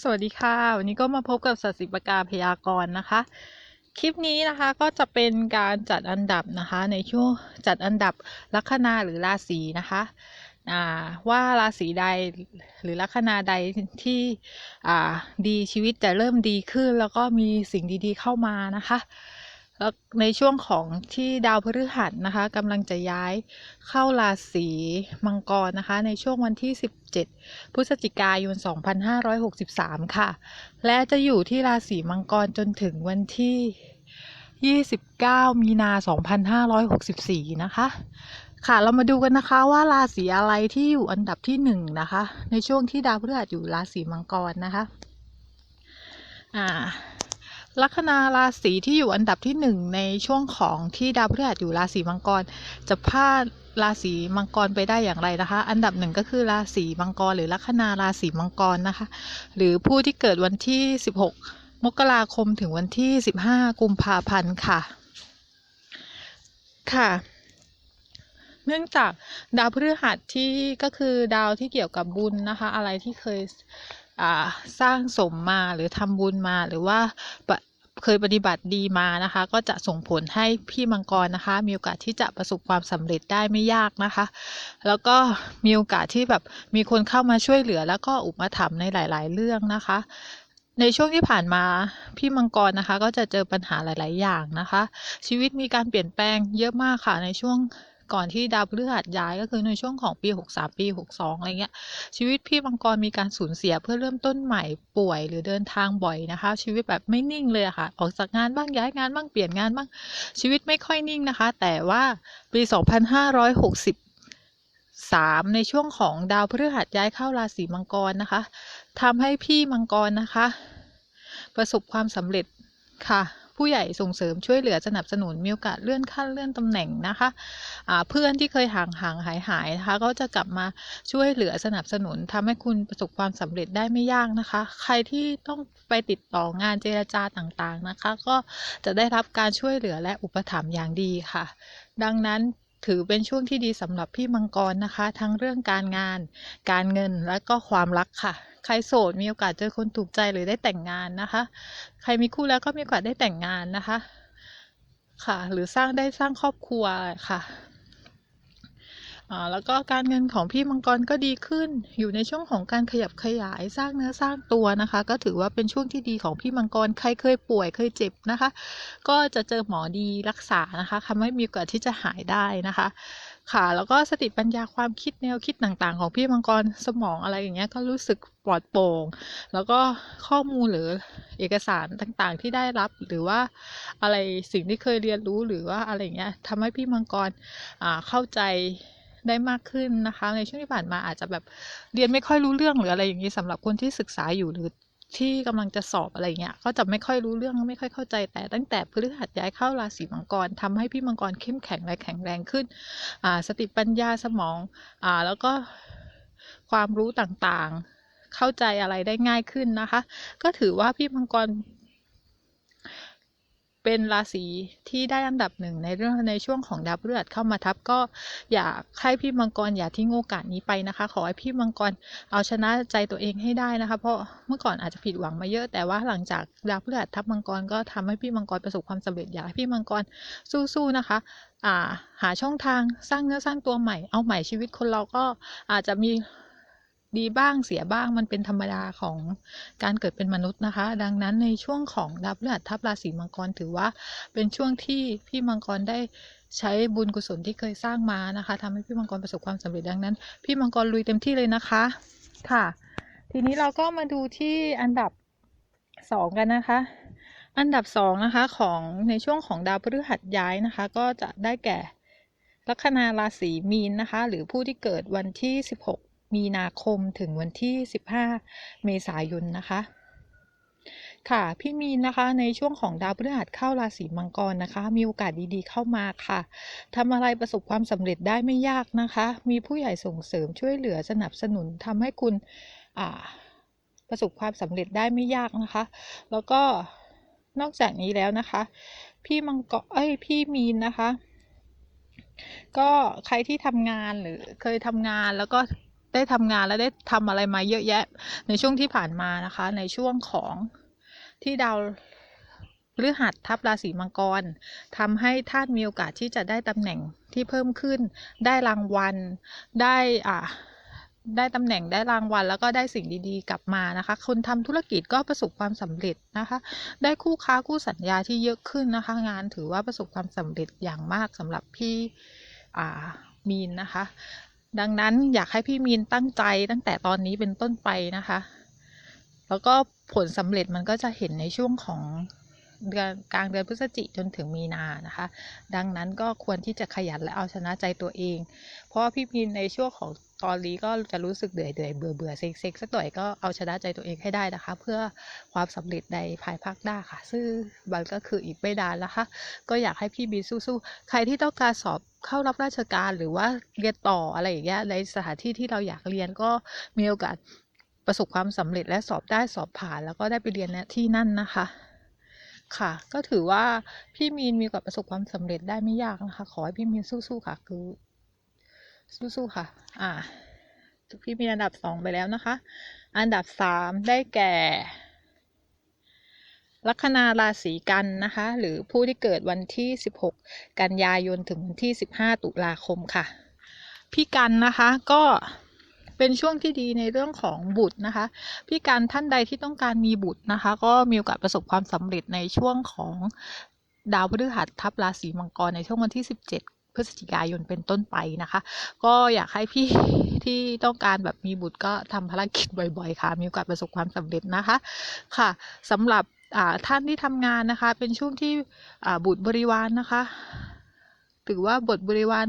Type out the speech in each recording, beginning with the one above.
สวัสดีค่ะ วันนี้ก็มาพบกับสัตว์สิปการพยากรณ์นะคะ คลิปนี้นะคะก็จะเป็นการจัดอันดับนะคะ ในช่วงจัดอันดับลัคนาหรือราศีนะคะว่าราศีใดหรือลัคนาใดที่ดีชีวิตจะเริ่มดีขึ้น แล้วก็มีสิ่งดีๆเข้ามานะคะ แล้วในช่วงของที่ดาวพฤหัสนะคะกำลังจะย้ายเข้าราศีมังกรนะคะ ในช่วงวันที่ 17 พฤศจิกายน 2563 ค่ะ และจะอยู่ที่ราศีมังกรจนถึงวันที่ 29 มีนา 2564 นะคะค่ะเรามาดูกันนะคะว่าราศีอะไรที่อยู่อันดับที่หนึ่งนะคะ ในช่วงที่ดาวพฤหัสอยู่ราศีมังกรนะคะ อ่า ลัคนาราศีที่อยู่อันดับที่หนึ่งในช่วงของที่ดาวพฤหัสอยู่ราศีมังกร จะพลาดราศีมังกรไปได้อย่างไรนะคะ อันดับหนึ่งก็คือราศีมังกร หรือลัคนาราศีมังกรนะคะ หรือผู้ที่เกิดวันที่ 16 มกราคมถึงวันที่ 15 กุมภาพันธ์ค่ะ ค่ะ เนื่องจากดาวพฤหัสที่ก็คือดาวที่เกี่ยวกับบุญนะคะ อะไรที่เคย สร้างสมมาหรือทำบุญมาหรือว่าเคยปฏิบัติดีมานะคะ ก็จะส่งผลให้พี่มังกรนะคะ มีโอกาสที่จะประสบความสำเร็จได้ไม่ยากนะคะ แล้วก็มีโอกาสที่แบบมีคนเข้ามาช่วยเหลือ แล้วก็อุปถัมภ์ในหลาย ๆ เรื่องนะคะ ในช่วงที่ผ่านมาพี่มังกรนะคะ ก็จะเจอปัญหาหลาย ๆ อย่างนะคะ ชีวิตมีการเปลี่ยนแปลงเยอะมากค่ะในช่วง ก่อนที่ดาวพฤหัสย้ายก็คือในช่วงของปี 63 ปี 62 อะไรเงี้ย ชีวิตพี่มังกรมีการสูญเสียเพื่อเริ่มต้นใหม่ป่วยหรือเดินทางบ่อยนะคะ ชีวิตแบบไม่นิ่งเลยะค่ะ ออกจากงานบ้างย้ายงานบ้างเปลี่ยนงานบ้างชีวิตไม่ค่อยนิ่งนะคะ แต่ว่าปี 2563ในช่วงของดาวพฤหัสย้ายเข้าราศีมังกรนะคะทำให้พี่มังกรนะคะ ประสบความสำเร็จ ค่ะผู้ใหญ่ส่งเสริมช่วยเหลือสนับสนุนมีโอกาสเลื่อนขั้นเลื่อนตำแหน่งนะคะอ่าเพื่อนที่เคยห่างห่างหายหายนะคะก็จะกลับมาช่วยเหลือสนับสนุนทำให้คุณประสบความสำเร็จได้ไม่ยากนะคะ ใครที่ต้องไปติดต่องานเจรจาต่างๆนะคะ ก็จะได้รับการช่วยเหลือและอุปถัมภ์อย่างดีค่ะ ดังนั้นถือเป็นช่วงที่ดีสำหรับพี่มังกรนะคะ ทั้งเรื่องการงาน การเงินและก็ความรักค่ะ ใครโสดมีโอกาสเจอคนถูกใจหรือได้แต่งงานนะคะ ใครมีคู่แล้วก็มีโอกาสได้แต่งงานนะคะ ค่ะ หรือสร้างได้สร้างครอบครัวค่ะ แล้วก็การเงินของพี่มังกรก็ดีขึ้น อยู่ในช่วงของการขยับขยายสร้างเนื้อสร้างตัวนะคะ ก็ถือว่าเป็นช่วงที่ดีของพี่มังกรใครเคยป่วยเคยเจ็บนะคะ ก็จะเจอหมอดีรักษานะคะทำให้มีโอกาสที่จะหายได้นะคะค่ะแล้วก็สติปัญญาความคิดแนวคิดต่างๆ ของพี่มังกรสมองอะไรอย่างเงี้ยก็รู้สึกปลอดโปร่ง แล้วก็ข้อมูลหรือเอกสารต่างๆ ที่ได้รับหรือว่าอะไรสิ่งที่เคยเรียนรู้หรือว่าอะไรอย่างเงี้ยทำให้พี่มังกรเข้าใจ ได้มากขึ้นนะคะ ในช่วงที่ผ่านมาอาจจะแบบเรียนไม่ค่อยรู้เรื่องหรืออะไรอย่างนี้สำหรับคนที่ศึกษาอยู่หรือที่กำลังจะสอบอะไรเงี้ยก็จะไม่ค่อยรู้เรื่องไม่ค่อยเข้าใจแต่ตั้งแต่พฤหัสย้ายเข้าราศีมังกรทำให้พี่มังกรเข้มแข็งและแข็งแรงขึ้นอ่าสติปัญญาสมองอ่าแล้วก็ความรู้ต่างๆ เข้าใจอะไรได้ง่ายขึ้นนะคะ ก็ถือว่าพี่มังกร เป็นราศีที่ได้อันดับหนึ่งในเรื่องในช่วงของดาวพฤหัสเข้ามาทับก็อยากให้พี่มังกรอย่าทิ้งโอกาสนี้ไปนะคะ ขอให้พี่มังกรเอาชนะใจตัวเองให้ได้นะคะ เพราะเมื่อก่อนอาจจะผิดหวังมาเยอะ แต่ว่าหลังจากดาวพฤหัสทับมังกรก็ทำให้พี่มังกรประสบความสำเร็จอยากให้พี่มังกรสู้ๆนะคะอ่าหาช่องทางสร้างเนื้อสร้างตัวใหม่เอาใหม่ชีวิตคนเราก็อาจจะมี ดีบ้างเสียบ้างมันเป็นธรรมดาของการเกิดเป็นมนุษย์นะคะ ดังนั้นในช่วงของดาวพฤหัสทับราศีมังกรถือว่า เป็นช่วงที่พี่มังกรได้ใช้บุญกุศลที่เคยสร้างมานะคะทำให้พี่มังกรประสบความสำเร็จดังนั้น พี่มังกรลุยเต็มที่เลยนะคะค่ะ ทีนี้เราก็มาดูที่อันดับสองกันนะคะ อันดับสองนะคะของในช่วงของดาวพฤหัสย้ายนะคะ ก็จะได้แก่ลัคนาราศีมีนนะคะ หรือผู้ที่เกิดวันที่ 16 มีนาคมถึงวันที่ 15 เมษายนนะคะ ค่ะ พี่มีนนะคะในช่วงของดาวพฤหัสเข้าราศีมังกรนะคะ มีโอกาสดีๆเข้ามาค่ะทำอะไรประสบความสำเร็จได้ไม่ยากนะคะ มีผู้ใหญ่ส่งเสริมช่วยเหลือสนับสนุนทำให้คุณอ่าประสบความสำเร็จได้ไม่ยากนะคะ แล้วก็นอกจากนี้แล้วนะคะ พี่มังกรเอ้ยพี่มีนนะคะ ก็ใครที่ทำงานหรือเคยทำงานแล้วก็ ได้ทำงานและได้ทำอะไรมาเยอะแยะ ในช่วงที่ผ่านมานะคะ ในช่วงของที่ดาวพฤหัสทับราศีมังกรทำให้ท่านมีโอกาสที่จะได้ตำแหน่งที่เพิ่มขึ้น ได้รางวัล ได้อ่าได้ตำแหน่งได้รางวัล แล้วก็ได้สิ่งดีๆ กลับมานะคะ คนทำธุรกิจก็ประสบความสำเร็จนะคะ ได้คู่ค้าคู่สัญญาที่เยอะขึ้นนะคะ งานถือว่าประสบความสำเร็จอย่างมากสำหรับพี่อ่ามีนนะคะ ดังนั้นอยากให้พี่มีนตั้งใจตั้งแต่ตอนนี้เป็นต้นไปนะคะ แล้วก็ผลสำเร็จมันก็จะเห็นในช่วงของ เดือนกลางเดือนพฤศจิกจนถึงมีนานะคะ ดังนั้นก็ควรที่จะขยันและเอาชนะใจตัวเอง เพราะว่าพี่มีนในช่วงของตอนนี้ก็จะรู้สึกเดือยเดือยเบื่อเบื่อเซ็กเซ็กสักหน่อยก็เอาชนะใจตัวเองให้ได้นะคะ เพื่อความสำเร็จในภายภาคหน้าค่ะ ซึ่งมันก็คืออีกไม่นานแล้วค่ะก็อยากให้พี่บีสู้ๆใครที่ต้องการสอบเข้ารับราชการหรือว่าเรียนต่ออะไรอย่างเงี้ยในสถานที่ที่เราอยากเรียนก็มีโอกาสประสบความสำเร็จและสอบได้สอบผ่าน แล้วก็ได้ไปเรียนที่นั่นนะคะ ค่ะ ก็ถือว่าพี่มีนมีโอกาสประสบความสำเร็จได้ไม่ยากนะคะ ขอให้พี่มีนสู้ๆค่ะ คือ สู้ๆค่ะ อ่าพี่มีนอันดับสองไปแล้วนะคะ อันดับสามได้แก่ลัคนาราศีกันนะคะ หรือผู้ที่เกิดวันที่ 16 กันยายนถึงวันที่ 15 ตุลาคมค่ะ พี่กันนะคะก็ เป็นช่วงที่ดีในเรื่องของบุตรนะคะ พี่กันท่านใดที่ต้องการมีบุตรนะคะ ก็มีโอกาสประสบความสำเร็จในช่วงของดาวพฤหัสทับราศีมังกรในช่วงวันที่ 17พฤศจิกายนเป็นต้นไปนะคะ ก็อยากให้พี่ที่ต้องการแบบมีบุตรก็ทำภารกิจบ่อยๆ ค่ะ มีโอกาสประสบความสำเร็จนะคะค่ะสำหรับท่านที่ทำงานนะคะ เป็นช่วงที่บุตรบริวารนนะคะ ถือว่าบทบริวาร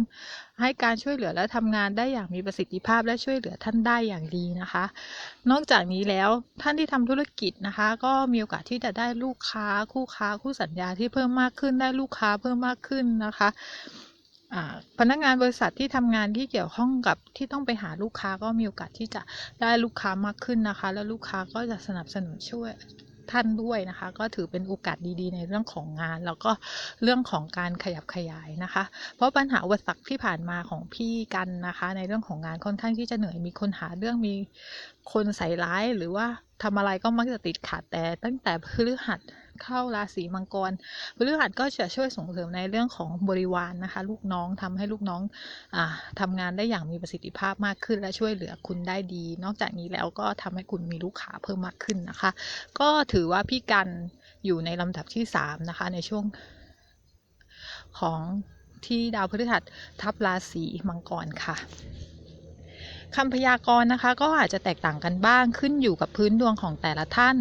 ให้การช่วยเหลือและทำงานได้อย่างมีประสิทธิภาพและช่วยเหลือท่านได้อย่างดีนะคะ นอกจากนี้แล้วท่านที่ทำธุรกิจนะคะ ก็มีโอกาสที่จะได้ลูกค้าคู่ค้าคู่สัญญาที่เพิ่มมากขึ้นได้ลูกค้าเพิ่มมากขึ้นนะคะพนักงานบริษัทที่ทำงานที่เกี่ยวข้องกับที่ต้องไปหาลูกค้าก็มีโอกาสที่จะได้ลูกค้ามากขึ้นนะคะ แล้วลูกค้าก็จะสนับสนุนช่วย ท่านด้วยนะคะ ก็ถือเป็นโอกาสดีๆ ในเรื่องของงาน แล้วก็เรื่องของการขยับขยายนะคะ เพราะปัญหาอุปสรรคที่ผ่านมาของพี่กันนะคะ ในเรื่องของงานค่อนข้างที่จะเหนื่อยมีคนหาเรื่องมีคนใส่ร้ายหรือว่า ทำอะไรก็มักจะติดขัดแต่ ตั้งแต่พฤหัสเข้าราศีมังกรพฤหัสก็จะช่วยส่งเสริมในเรื่องของบริวารนนะคะ ลูกน้องทำให้ลูกน้องอ่าทำงานได้อย่างมีประสิทธิภาพมากขึ้น และช่วยเหลือคุณได้ดี นอกจากนี้แล้วก็ทำให้คุณมีลูกค้าเพิ่มมากขึ้นนะคะ ก็ถือว่าพี่กันอยู่ในลำดับที่สามนะคะในช่วงของที่ดาวพฤหัสทับราศีมังกรค่ะ คำพยากรณ์นะคะ ก็อาจจะแตกต่างกันบ้างขึ้นอยู่กับพื้นดวงของแต่ละท่าน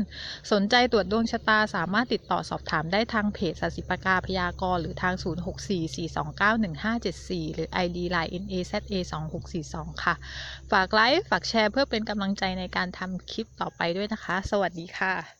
สนใจตรวจดวงชะตาสามารถติดต่อสอบถามได้ทางเพจสัสิปกาพยากรณ์หรือทาง 0644291574 หรือ ID Line NAZA2642 ค่ะ ฝากไลค์ฝากแชร์เพื่อเป็นกำลังใจในการทำคลิปต่อไปด้วยนะคะ สวัสดีค่ะ